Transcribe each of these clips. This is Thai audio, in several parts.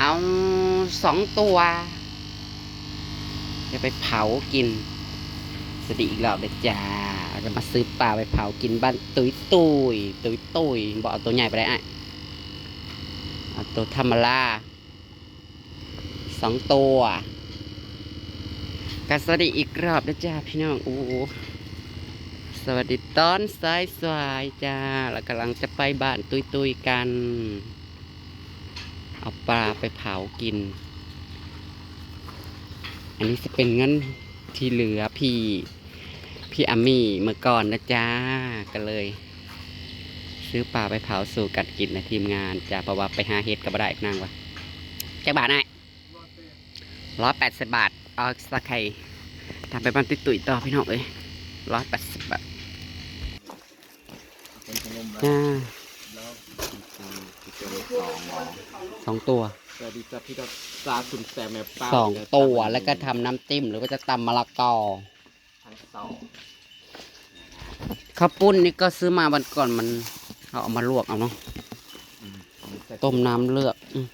เอาสองตัวจะไปเผากิน สวัสดีอีกรอบเลยจ้าจะมาซื้อปลาไปเผากินบ้านตุยตุยตุยตุยบอกเอาตัวใหญ่ไปได้อะเอาตัวธรรมลาสองตัวกันสวัสดีอีกรอบนะจ้าพี่น้องโอ้สวัสดีตอนสายสายๆจ้าแล้วกำลังจะไปบ้านตุยตุยกัน เอาปลาไปเผากิน อันนี้จะเป็นเงินที่เหลือพี่พี่อามี่เมื่อก่อนนะจ้าก็เลย ซื้อปลาไปเผาสู่กัดกินนะทีมงานจ้าเพราะว่าไปหาเห็ดก็บ่ได้อีกนั่งวะแค่บาทไอ้ร้อยแปดสิบบาทเอาสักไข่ทำไปบ้านติดตุ๋ยต่อพี่น้องเอ้ยร้อยแปดสิบบาทจ้า แล้วคือจะได้ สองหรอสองตัวสวัสดีจ้าพี่ก็ซาสุนแซมแม่ป้าสองตัวแล้วก็ทำน้ำจิ้มหรือว่าจะตำมะละกอ ทั้งสองข้าวปุ้นนี่ก็ซื้อมาวันก่อนมันเอาเอามาลวกเอาเนาะอืมต้มน้ำเลือกอืม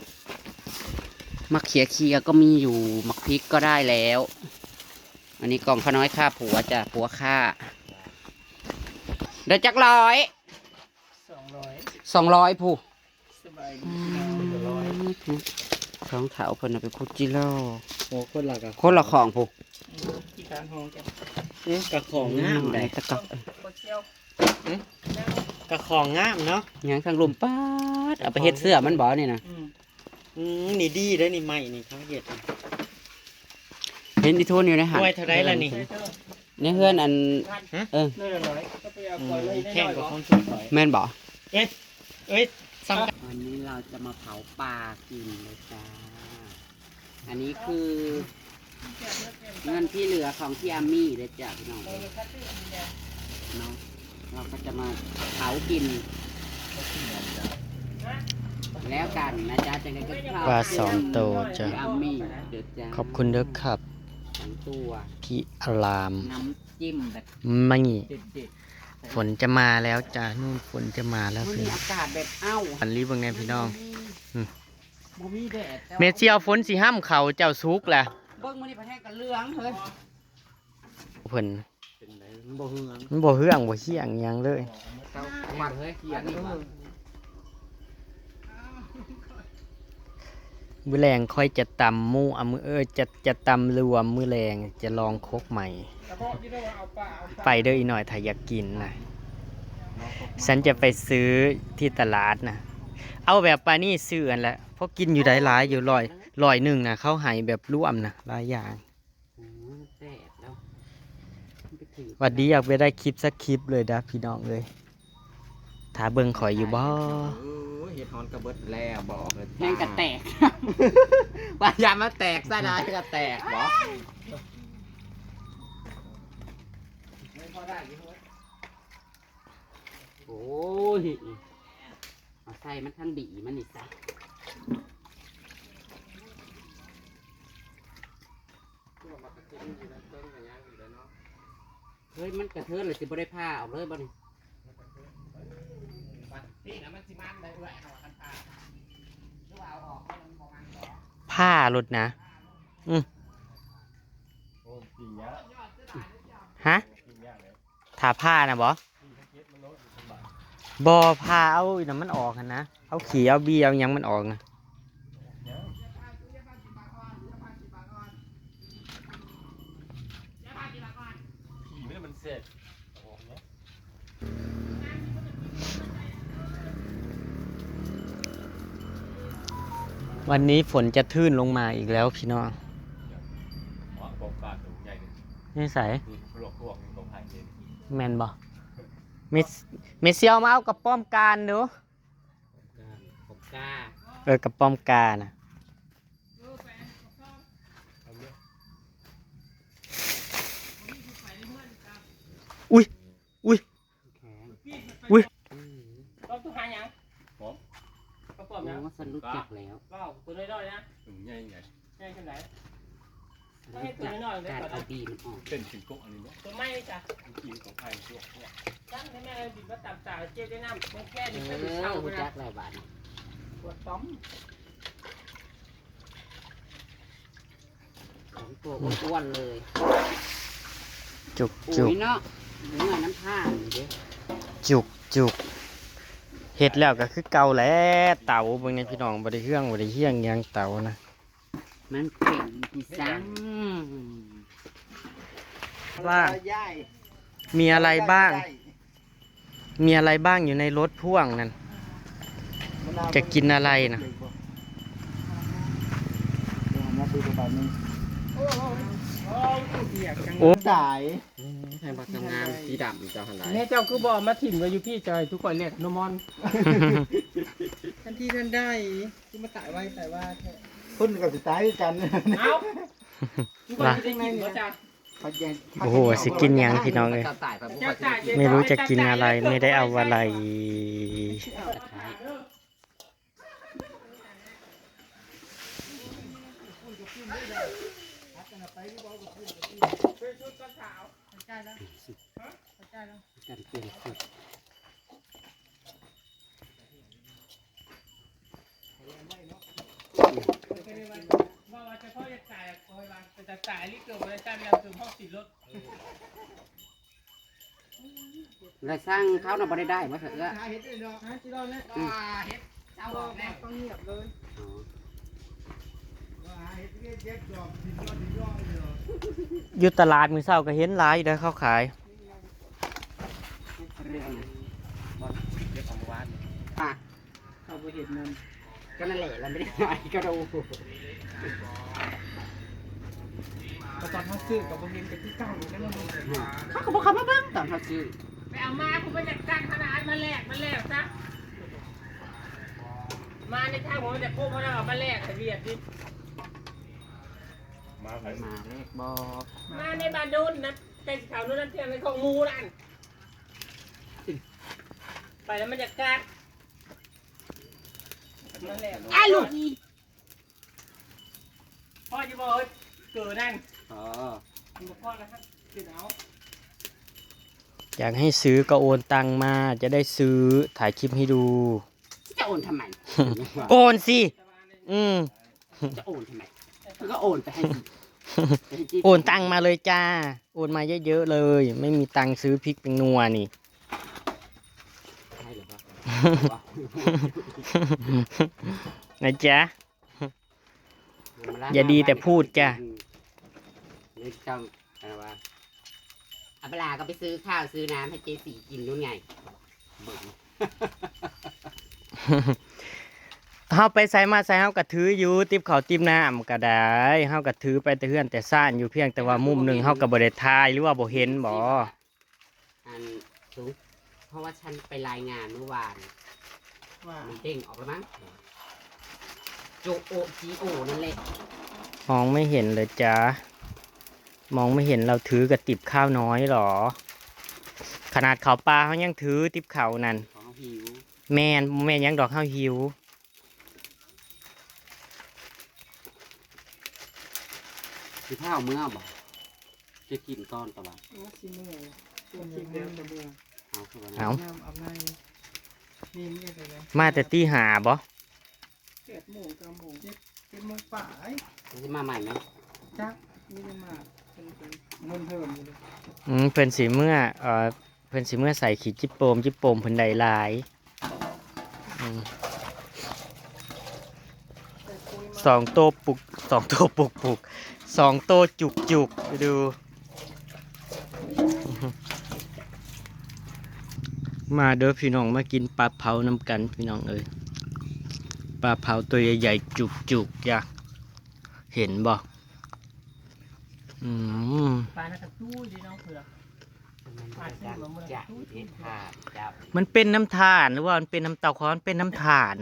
มะเขียเคียก็มีอยู่มะพริกก็ได้แล้ว อันนี้กล่องข้าวน้อยค่าผัวจ้ะผัวค่าเดี๋ยวจักร้อยสองร้อยสองร้อยผู้ สบายอืดีมสองเถาเพิ่นเอาไปคุดจิโร่โอ้คนละกับคนละของผู้ที่การห้องกันกับของงามได้ได้ตะกอกโคเชียวกับของงามเนาะยังข้างลุมป้าดเอาไปเฮ็ดเสื้อมันบ่นี่นะอืมอืมนี่ดีได้อนี่ใหม่นี่เขาเห็ดเห็นที่ทุนอยู่ในหันไว้เท่าไรล่ะนี่ใช่เจ้าในเฮือนอันฮะเออเนื่อยร้อยก็ไปเอาอืปล่อยมไว้ได้แข่งน้อยกับบ่คนช่วยถอยแม่นบ่เอ้ยเอ้ย ซ้ำกันวันนี้เราจะมาเผาปลากินเลยจ้า อันนี้คือเงินที่เหลือของพี่อามี่เลยจ้ะพี่น้องเนาะเราก็จะมาเผากิน แล้วกันนะจ๊ะจังไงก็เผปลาสองตัวจ้ะ พี่อามี่เดี๋ยวจ้าขอบคุณเด้อครับ สองตัว พี่อาราม น้ำจิ้มแบบไม่ เด็ด ฝนจะมาแล้วจ้านู่นฝนจะมาๆแล้วมันพี่มีอากาศแบบเอ้าอันรีบเบิ่งแน่พี่น้อง อืม บ่มีแดดแต่ว่าเมเจียวฝนสิห้ามเขาเจ้าซุกแหละเบิ้งมันนี่ประเทศกันเหลืองเฮ้ยเพิ่นเป็นไรบ่เฮืองมันบ่เฮืองบ่เฮียงหยังเลยมัดเฮ้ยอันนี้ว่ามื้อแรงค่อยจะตำหมูอะมื้อเออจะจะตำรวมมื้อแรงจะลองคกใหม่ แต่พอที่เราเอาปลาเอาปลาไปเด้ออีกหน่อยถ้าอยากกินนะฉันจะไปซื้อที่ตลาดนะเอาแบบปลานี่ซื้ออันละเพราะกินอยู่ได้หลายอยู่ลอยลอยหนึ่งนะเขาให้แบบร่วมนะหลายอย่างอืมแดดแล้วมันไปถึงหวัดดีอยากไปได้คลิปสักคลิปเลยนะพี่น้องเลยถ้าเบิ่งข่อยอยู่บ่เฮ็ดฮอนกระเบิดแล้วบอกเลยแม่งกระแตกว่าอย่ามาแตกซะนะกระแตกบอ โอ้ยเอาใส่มันทั้งบีมันนี่จ้ะเฮ้ยมันกระเทินเลยสิบ่ได้ผ้าเอาเลยบ่นี่นี่นะมันสิมันได้ด้วยเอาคันตาหรือว่าเอาออกให้มันบ่มันบ่ผ้ารถนะ อืมโอ้จริงยะฮะจริงยะเลย ถ้าผ้านะบ่เฮ็ดมันโลดอยู่สบายบ่ผ้าเอาอีน้ำมันออกหั้นนะ เอาขี้เอาเบียเอาหยังมันออกนะขี่มันมันเสร็จโอ้โหเนี่ยวันนี้ฝนจะทื่นลงมาอีกแล้วพี่น้องหวังกบปากถุงใหญ่หนึ่งนี่ใส่ แมนบ่เมสเมเซียวมาเอากระป้อมการดูผมกล้าเออกระป้อมกานะเอาเนี่ยอุ้ยอุ้ยแข็งอุ้ยต้องตัวหาหยังผมกระป๋อมโอ้ยังฉันรู้จักแล้วว้าวตัวน้อยๆนะถุงใหญ่ใหญ่ง่ายขนาดไหน ฉันรู้จักการเอาบีมันออก เป็นถึงกกอันนี้เนาะตัวไม่จ้ะมันกินของไผ่ลวกลวกตั้งให้แม่บิดมาตับตาเจ๊ได้น้ำมันแค่เอนี้ก็อไปเช่ารู้ไปจันะกหลายบาทปวดต้อมโอ้อ้วนเลย จุกปุ๋จุกยเนาะเนื้อน้ำท่าเด้จุกจุกเฮ็ดแล้วก็คือเก่าแหล้วเต่าเบิ่งในพี่น้องบ่ได้เฮืองบ่ได้เฮียงหยังเต่านะมันเก่ง ที่สังบ้างย่ายมีอะไรบ้าง มีอะไรบ้างอยู่ในรถพ่วงนั่นจะกินอะไรนะมาดูกระเป๋านึงโอ้สายใช่บักงามสีดำเจ้าหันไหลแม่เจ้าคือบอกมาถิ่มไว้อยู่พี่จอยทุกคนเรียกโนมอน ทันทีทันได้ที่มาตายไว้แต่ว่า พุ่นกับสุดท้ายกันเอ้าทุกคนจะได้กินบ่จ้าโอ้โหสิกินหยังพี่น้องเอ้ยเจ้าตายไปบุกเจ้าไปจ่ายไม่รู้จะกินอะไรไม่ได้เอาอะไรกันเปลี่ยนสุด ว่าว่าจะพ่อจะจ่ายคอย ว่าจะจ่ายลิเกิดบริการแล้วถึงห้องติดรถแล้วสร้างเขาน่ะบ่ได้ได้บ่เถอะเฮ็ดด้วยเนาะฮะที่เราเนี่ยเฮ็ดเจ้าบอกแน่ต้องเงียบเลยอ๋อเฮ็ดเฮ็ดเฮ็ดจอบดินยอดดินยอดเลยอยู่ตลาดมื้อเช้าก็เห็นหลายอยู่เด้อเขาขายเรื่องนะบ่เรื่องของเมื่อวานอะเขาไปเห็นมันก็นั่นแหละเราไม่ได้ไปก็ดู ตอนเขาซื้อกับโรงเรียนเป็นที่เก้าอยู่แล้วมันเขาก็บอกเขามาเบ้างตอนเขาซื้อไปเอามาคุณไปจัดการขนาดมาแลกมาแลกซะมาในทางผมจะโค้งมาแล้วมาแลกทะเบียนดิมาเลขบอกมาในบานดุนนะเป็นเขาโน่นนั่นเที่ยนในของมูนั่นไปแล้วมันจะกัดมาแลกอ้าลูกพ่อจะบอกเกิดนั่น อ๋อบอกพ่อนะครับกินเอาอยากให้ซื้อก็โอนตังมาจะได้ซื้อถ่ายคลิปให้ดู จะโอนทำไม โอนสิจะมาในอืมจะโอนทำไมมันก็โอนไปให้สิไปให้จิ๊บโอนตังมาเลยจ้า โอนมาเยอะๆเลย ไม่มีตังค์ซื้อพริกเป็นนัวนี่ ให้หรือเปล่านะจ๊ะ อย่าดีแต่พูดจ้ะนี่เจ้าอะไรวะอัปลาก็ไปซื้อข้าวซื้อน้ำให้เจสีกินนู่นไงเบิ่งเฮาไปใส่มาใส่เฮาก็ถืออยู่ติบเขาวติบน้ำก็ได้เฮาก็ถือไปแต่เฮือนแต่ซ่านอยู่เพียงแต่ว่ามุมหนึงเฮาก็บ่ได้ถ่ายหรือว่าบ่เห็นบ่อันสูงเพราะว่าฉันไปรายงานเมื่อวาน ว่ามันเด้งออกแล้วมั้งโจโอจีโอนั่นแหละมองไม่เห็นเลยจ้า มองไม่เห็นเราถือกระติบข้าวน้อยหรอ ขนาดเขาวปลาเขายังถือติบเขาวนั่นของหิวแม่นแม่นยังดอกข้าวหิวคือข้าวเมื่อบอกจะกินก้อนตะวันสิเมื่อยตัวจริงเดิมแต่เบื่อเอาคือวันเอานั้นน้ำอาบในนี่มีอะไรไหมมาแต่ตีหาบ่เจ็ดโมงเก้าโมงเจ็ดเจ็ดโมงป่ายมันจะมาใหม่ไหมจักนี่ได้มา เป็นเพิ่มอยู่เลยอืมเพิ่นสีเมื่อเอ่อเพิ่นสีเมื่อใส่ขีดจิปโปมจิปโปมเพิ่นใดหลายอืมแต่คุยสองโตปุกสองโตปุกปุกสองโตจุกจุกไปดู มาเด้อพี่น้องมากินปลาเผาน้ำกันพี่น้องเอ้ยปลาเผาตัวใหญ่ๆจุกจุกจ้ะเห็นบอื มปลาหน้ากระตู้ดีน้องเผือกมันเป็นการจะเด็ดขาดจับมันเป็นน้ำทานหรือว่ามันเป็นน้ำเตาคอนเป็นน้ำทาน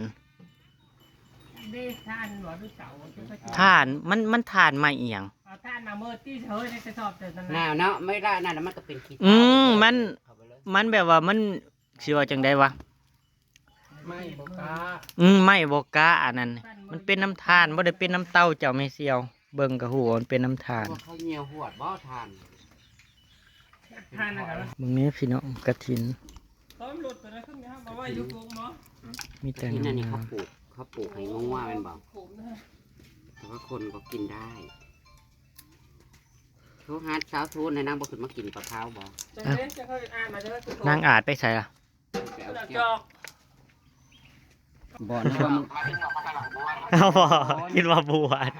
เด้ท่านหรอด้วยเสาจะไปทานมันมันทานมาเอียงเอาท่านมาเมื่อที่เธอในกระสอบเดินนั่นหนาวเนาะไม่ได้นั่นนะมันก็เป็นขี้อืมมันเข้าไปเลยมันแบบว่ามันสิว่าจังไดวะไม่บอกกาอืมไม่บอกกะอันนั้น มันเป็นน้ำทานบ่ได้เป็นน้ำเต้าเจ้าไม่เซียว เบิ่งกะหูว่ามันเป็นน้ำทานพวกเขาเหนียวหวดบ่ทานท่านนะครับมึงนี้พี่น้องกระถิน ต้มหลุดไปแล้วขึ้นนะครับบอกว่าอยู่กรุงเนาะมีแต่ที่นั่นนี่น้เขาปลูกเขาปลูกให้งัวแมันบอกผมนะแต่ว่าคนก็กินได้ทุหาเช้าทุนในนางบ่ขึ้นมากินปลาเท้าบ่จะเล่นจะเข้าอ่านมาจะได้คือนางอาจไปใส่ล่ะไปเอาเราแก้จวอกบ่นึกว่ามึงเอาบ่คิดว่าบวช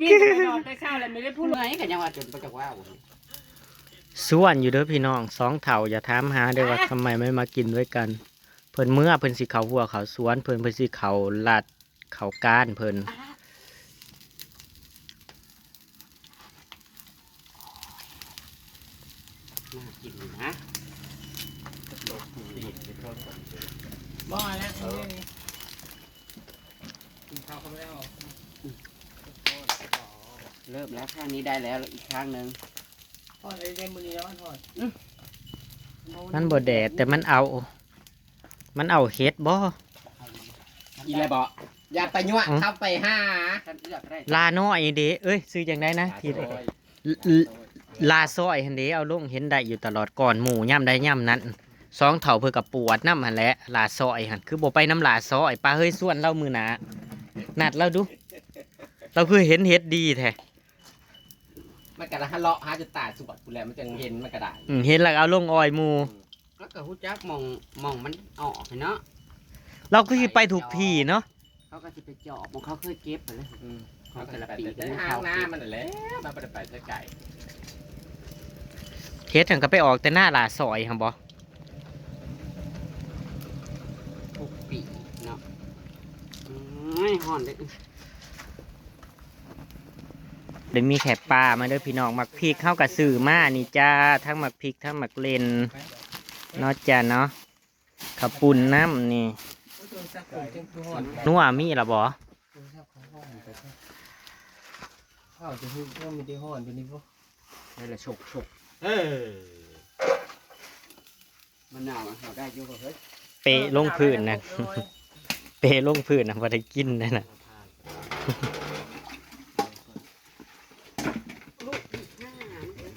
กินจะไปนอนได้ข้าวอะไรไม่ได้พูผู้ดไหนกันยังว่าจนบ่จักว่าบ่ส่วนอยู่เด้อพี่น้องสองเถ่าอย่าถามหาเด้อว่าทำไมไม่มากินด้วยกัน เพิ่นเมื่อเพิ่นสิเขาวัวเขาสวน เพิ่นเพิ่นสิเขาลาดเขาก้านเพิ่นน่ากินอยู่นะ บ่แล้วกินข้าวเขาไม่ได้ออก เริ่มแล้วข้างนี้ ได้แล้วอีกข้างหนึงทอดไอ้เดมือนี้แล้วมันทอดมันบ่แดดแต่มันเอา มันเอาเฮ็ดบ่อีเลยบอกอย่าไปยั่วเข้าไปห้าท่านเลือกได้ลาน้อยเด้เอ้ยซื้อจังได้นะที่ลลลาซอยหันเด้เอาลงเห็นได้อยู่ตลอดก่อนหมู่ย่ำได้ย่ำนั้นสองเถ่าเพื่อกับปวดน้ำหันแหละลาซอยหันคือบ่ไปน้ำลาซอยปลาเฮ้ยส่วนเล่ามือหนานัดเราดู เราคือเห็นเฮ็ดดีแท้ มันกระทะเลาะหาจุดตาสวดกูแล้วมันจะเห็นมันกระดาษอืมเห็นแล้วเอาลงออยหมูแล้วก็ฮู้จักมองมองมันออกให้เนาะเราก็สิไปถูกที่เนาะเขาก็สิไปเจาะมองเขาเคยเก็บไปเลยเขาแต่ละปีแต่ห้างหน้ามันนั่นแหละมันไปไปจะไก่เฮ็ดถึงก็ไปออกแต่หน้าลาซอยครับบ่ทุกปีเนาะไม่ห่อนเลย เดี๋ยวมีแขกปลามาเด้อพี่น้องหมักพริกเข้ากับสื่อมานี่จ้าทั้งหมักพริกทั้งหมักเลนเนาะจ้าเนาะขับปุ่นน้ำนี่นัวมีละบ่ข้าวจะพูดว่ามีที่ห้อนเป็นนี่ปะนี่แหละฉกฉกเออมันหนาวอะเขาได้อยู่ก็เฮ้ยเปะลงพื้นนะเปะลงพื้นนะบ่ได้กินนะนะ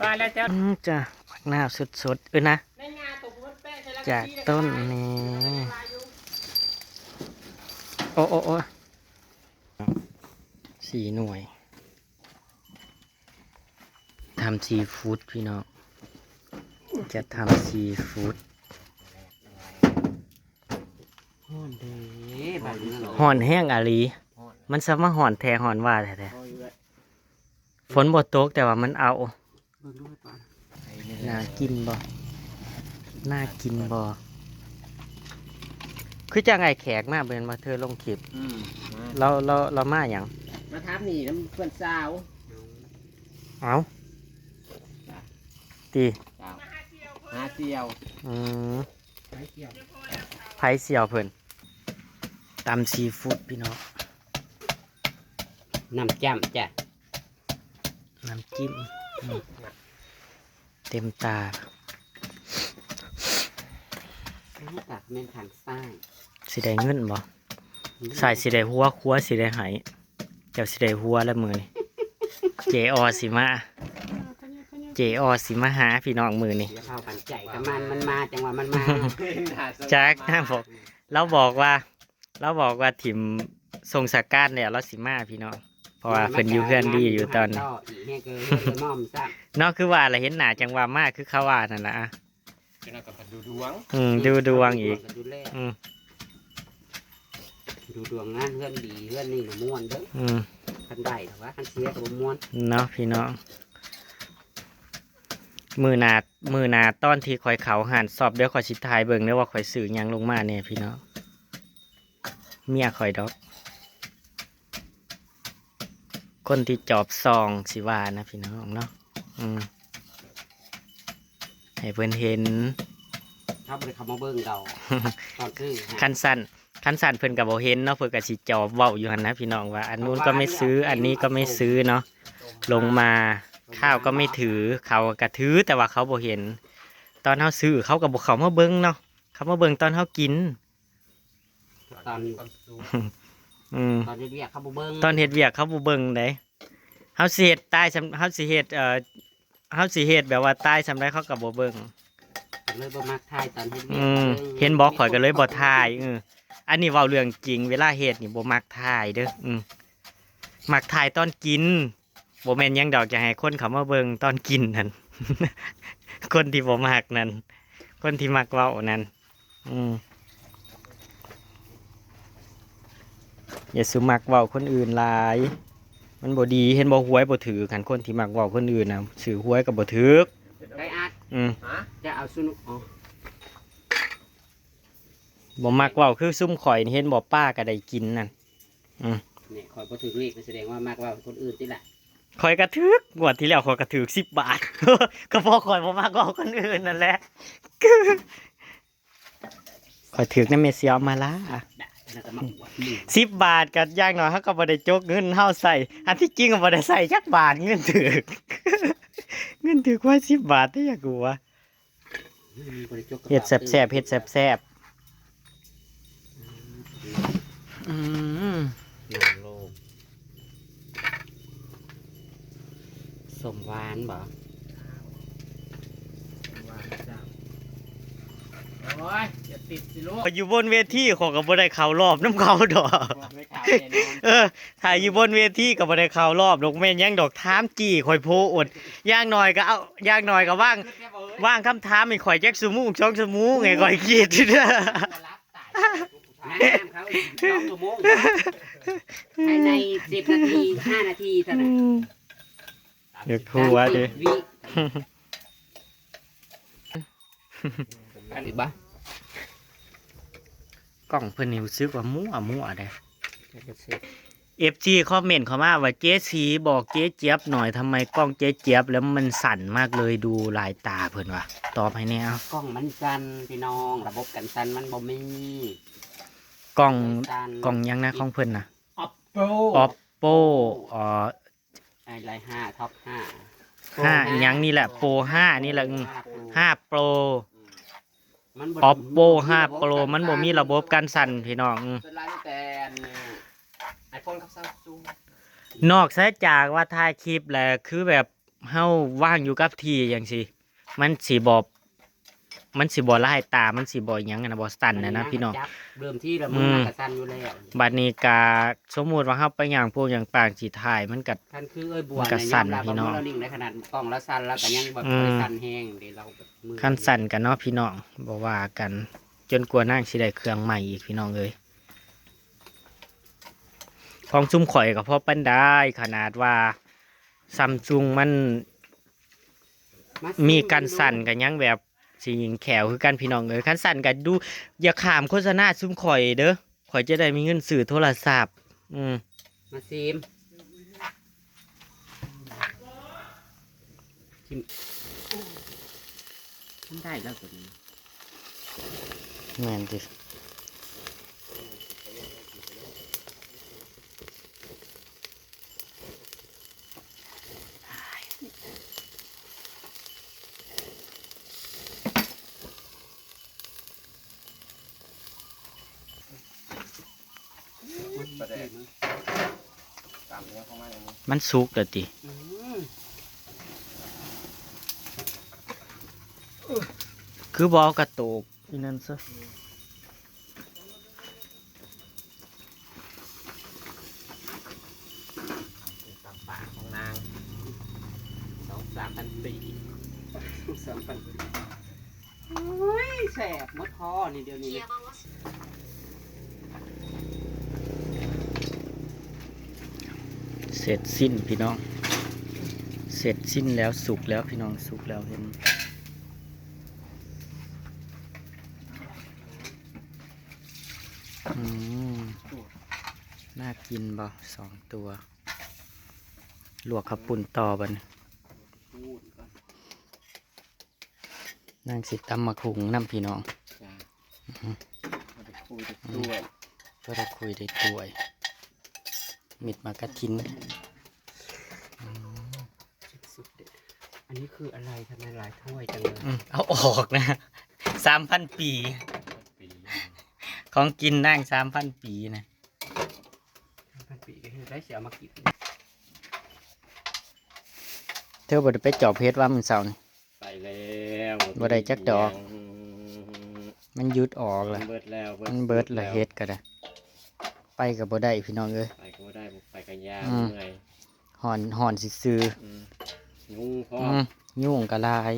ปลาแล้วจ้าอืมจ้าผักหน้าวสดๆเออนะในงาตกมันแป้งใช้แล้วจากต้นนี้โอ้โอ้โอ้สี่หน่วยทำซีฟู้ดพี่น้องจะทำซีฟู้ดห่อนเด้แบบนี้เหรอห่อนแห้งอาลีมันสามารถห่อนแท้ห่อนว่าแท้ๆฝนบ่ตกแต่ว่ามันเอาเบิ่งดูให้ก่อนน่ากินบ่น่ากินบ่คือจังไงแขกมาเบิ่นมาเธอลงคลิปอืมเราเราเรามาหยังมาทับนี่น้ำเพื่อนสาวเอาตีหาเจียวอืมหาเจียวไผเสี่ยวเพิ่นตำซีฟู้ดพี่น้องน้ำจ้ำจ้ะน้ำจิ้มอืม เต็มตาตักเม่นทางซ้ายสิได้เงินบ่ใส่สิได้หัวครัวสิได้ไหายเจ้าสิได้หัวแล้วมือนี่เจออสิมาเจออสิมาหาพี่น้องมือนี่เดี๋ยวเข้ากันใจกับมันมันมาจังหวะมันมาแจ็คหน้าบอกเราบอกว่า เราบอกว่าถิ่มทรงสกการเนี่ยเราสิมาพี่น้อง เพราะว่าเพิ่นอยู่เพื่อนดีอยู่ตอนนี้ต่อีกแห้งเกินเพื่อนน้อมซะเนอกคือว่าอะไรเห็นหน้าจังหวะมากคือเขาว่านั่นละอะจะน่ากับดูดวงอืมดูดวงอีกดูแลอืมดูดวงงานเพื่อนดีเพื่อนนี่น่ะม่วนเด้ออืมคันได้แต่ว่าคันเสียก็บ่ม่วนเนาะพี่น้องมือหนามือหนาตอนที่คอยเขาหันสอบเดี๋ยวคอยชิดทายเบิ่งเด้อว่าคอยสื่อหยังลงมาเนี่ยพี่น้องเมียคอยดอก คนที่จอบซองสิว่านะพี่น้องเนาะอืมให้เพื่อนเห็นเขาบ่ได้เข้ามาเบิ่งดอกตอนซื้อฮะคันสั้นคันสั้นเพิ่นกับโบเห็นเนาะเพิ่นกับสิจอบเว้าอยู่หันนะพี่น้องว่า อันนู้นก็ไม่ซื้อ อันนี้ก็ไม่ซื้อเนาะลงมาข้าวก็ไม่ถือเขากระถือแต่ว่าเขาบ่เห็น ตอนเขาซื้อเขากับเขามาเบิ้งเนาะเขามาเบิ้งตอนเขากินตอน อืมตอนเรียกเขาบ่เบิ่งตอนเฮ็ดเวียกเขาบ่เบิ้งไดเขาสิเฮ็ดใต้สำเขาสิเฮ็ดเอ่อเขาสิเฮ็ดแบบว่าใต้สำได้เขากับบ่เบิ้งเลยบ่มักทายตอนเฮ็ดเวียอืกมบิ่งเห็นบอกข่อยก็เลยบ่ทายเอออันนี้เว้าเรื่องจริง เวลาเฮ็ดนี่บ่มักทายเด้ออืมมักทายตอนกินบ่แม่นหยังดอกจะให้คนเขามาเบิ่งตอนกินนั่นคนที่บ่มักนั่นคนที่มักเว้านั่นอืม อย่าสุมักเว้าคนอื่นหลาย มันบ่ดีเห็นบ่หวยบ่ถือกันคนที่มักเว้าคนอื่นน่ะซื้อหวยก็บ่ถือไก่อัดอืมจะเอาซุนุอ๋อบ่มักเว้าคือซุ่มข่อยนี่เห็นบ่ป้าก็ได้กินนั่นเนี่ยคอยพอถึงเลขแสดงว่ามากกว่าคนอื่นที่แหละข่อยกระถึกงวดที่แล้วข่อยกระถึก10บาท ก็เพอข่อยบ่มักเว้าคนอื่นนั่นแหละข่อยถึกนำเมเสียมาล่ะ แล้วก็มาอวดหมู่สิบบาทกับอย่างน้อยเขาก็บ่ได้จกเงินเฮาใส่ อันที่จริงก็บ่ได้ใส่จักบาทเงินถึกเงินถึกว่าสิบบาทที่อยากกูวะบริจกกระเฮ็ดป๋าแซ่บๆเฮ็ดแซ่บๆอืมหนึ่งโลกสมหวานบ่ โอ้ ยอย่าติดสิลูกพออยู่บนเวทีเขอยก็บ่ได้เข้ารอบน้ำเขาดอกไม่ข่าวแน่นอนเออถ่ายอยู่บนเวทีก็บ่ได้เข้ารอบดอกแม่นยังดอกถามจี้ข่อยโพอดอย่างน้อยก็เอาอย่างน้อยก็ว่างว่างคำถามให้ข่อยจักชั่วโมงสองชั่วโมงไงข่อยคิดเด้อน้ำเขาอีกสองชั่วโมงภายในสิบนาทีห้านาทีเท่านั้นเดี๋ยวทัวดิ สามสิบวิอันนี้บ้า กล่องเพิ่นนี่รู้สึกว่ามั่วมั่วเด้เอฟจีคอมเมนต์เข้ามาว่าเจ๊สีบอกเจ๊เจี๊ยบหน่อยทำไมกล้องเจ๊เจี๊ยบแล้วมันสั่นมากเลยดูลายตาเพิ่นว่ะตอบให้แน่เอากล้องมันสั่นพี่น้องระบบกันสั่นมันบ่มีกล้องสั่นกล้องยังนะของเพิ่นน่ะออฟโป oppo อ๋อไอ้ไรห้าท็อปห้าห้าอีหยังนี่แหละโปรห้านี่แหละอืมห้าโปร มันบ่ oppo ห้าโปรมันบ่มีระบบการสั่นพี่น้องอืมเป็นไรแต่ไอโฟนกับซัมซุงนอกเสียจากว่าถ่ายคลิปแหละคือแบบเฮาว่างอยู่กับที่อย่างสิมันสิบ่ มันสิบ่ลายตา มันสิบ่หยังอะนะบ่สั่นนะนะพี่น้อง จับเริ่มที่ละมือมมันกระสั่นอยู่แล้วบัดนี้กาสมมุติว่าเฮาไปย่างพวกอย่างปางสิถ่ายมันก็ ท่านคือเอ้ยบัวมันก็สั่นเยพี่น้องเรานิ่งในขนาดกล้องแล้วสั่นแล้วก็ยังแบบอืมไม่สั่นแห้งเดี๋ยวเราแบบมือคันสั่นกันเนาะพี่น้องบ่ว่ากัน จนกลัวนั่งสิได้เครื่องใหม่อีกพี่น้องเอ้ยของซุ่มข่อยก็พอปันได้ขนาดว่าซัมซุงมันามีการสั่นกันยังแบบ สิยิงแขวคือกันพี่น้องเอ้ยคันสั่นกันดู อย่าขามโฆษณาซุ่มข่อยเด้อข่อยจะได้มีเงินซื้อโทรศัพท์ อืมมาซีมชิมทำได้แล้วตัวนี้ แม่นดิ ประเด็นตามเนี้ยเข้า มาอย่างนี้มันสุกเด้อติอืมคือบ่เอากระโตกอีนั่นซะตามปากของนางสองสามพันปีสามพันปีโอ้ยแสบมดคอนี่เดียวนี้เสร็ จสิ้นพี่น้อง เสร็จสิ้นแล้วสุกแล้วพี่น้องสุกแล้วเห็นอืมน่ากินบ่สองตัว ลวกขับปุ่นต่อบัดนพูดก่อนนั่งสิตำมาคุงน้ำพี่น้องจ้ามันจะคุยจะด้วยก็ได้คุยได้ตัวย มิดมากระทินสุดเด็ดอันนี้คืออะไรทำไมหลายถ้วยจังเลยอืมเอาออกนะสามพันปีของกินนั่งสามพันปีนะสามพันปีก็คือได้เสียมากินเธอบ่ได้ไปเจอบเพชรว่ามึงเสาร์นี่ ไปแล้วบ่ได้จักดอก มันยุดออกมัละนเบิดแล้วมันเบิดละเฮ็ดก็ได้ไปกับบ่ได้พี่น้องเอ้ยไป ยาอืม เมื่อยหอนหอนสิซื้อยุงพออืมยุ่งกะลาย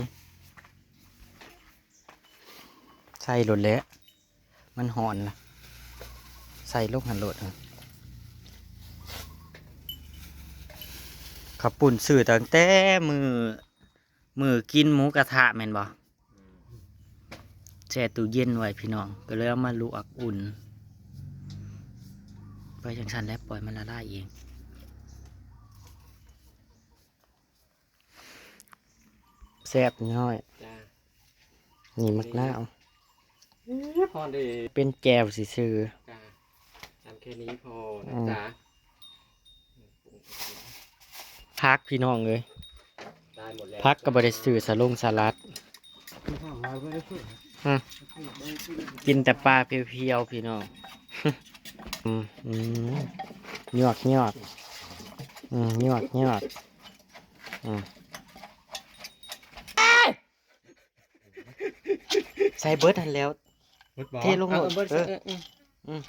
ใส่รถแล้วมันหอนล่ะ ใส่ลูกหันรถอะขับปุ่นสื่อตั้งแต่มือ มือกินหมูกระทะแม่นบ่แช่ตู้เย็นไว้พี่น้อง ก็เลยเอามาลวกอุ่น ไปจังสันแล้วปล่อยมันละลายเอง แซ่บน้อย จ้านี่มักนาว พอดีเป็นแก้วสิซื้อ จ้าทำแค่นี้พออืนะมจ๊ะพักพี่น้องเลยได้หมดแล้วพักกับบริสื่อสลงสลัดฮะกินแต่ปลาเพียวๆพี่น้อง อืมอืมหยอกหยอกอืมหยอกหยอกอืม ใส่เบิร์ดทันแล้วเทลงโหลดเออ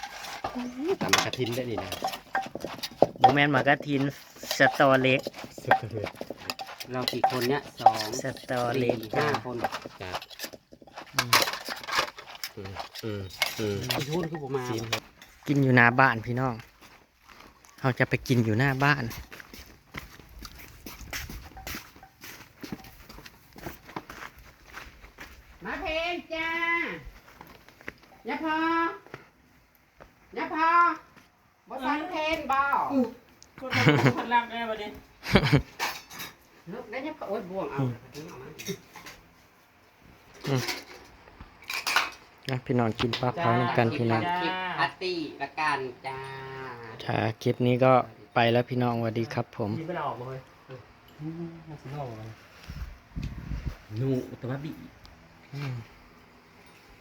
ตำกระทินได้ดีนะโบแมนหมากระทินสตอเล็กเรากี่คนเนี่ยสองสตอเล็สี่กห้าคนจ้าอืมอืมอืมอืมพี่ทุนคือผมมากินอยู่หน้าบ้านพี่น้องเราจะไปกินอยู่หน้าบ้าน มาเพนจ้าอย่าพออย่าพอบ่สันเพนบ่ คนคนรักแน่วันนี้ ลูกได้อย่าพอโอ้ยบ่วงเอา นะพี่น้องกินปลาเผาน้ำกันพี่น้องคลิปปาร์ตี้ละกันจ้าถ้าคลิปนี้ก็ไปแล้วพี่น้องสวัสดีครับ ผมยิงไม่ได้ออกมาเลยหนูแต่ว่าบีอืม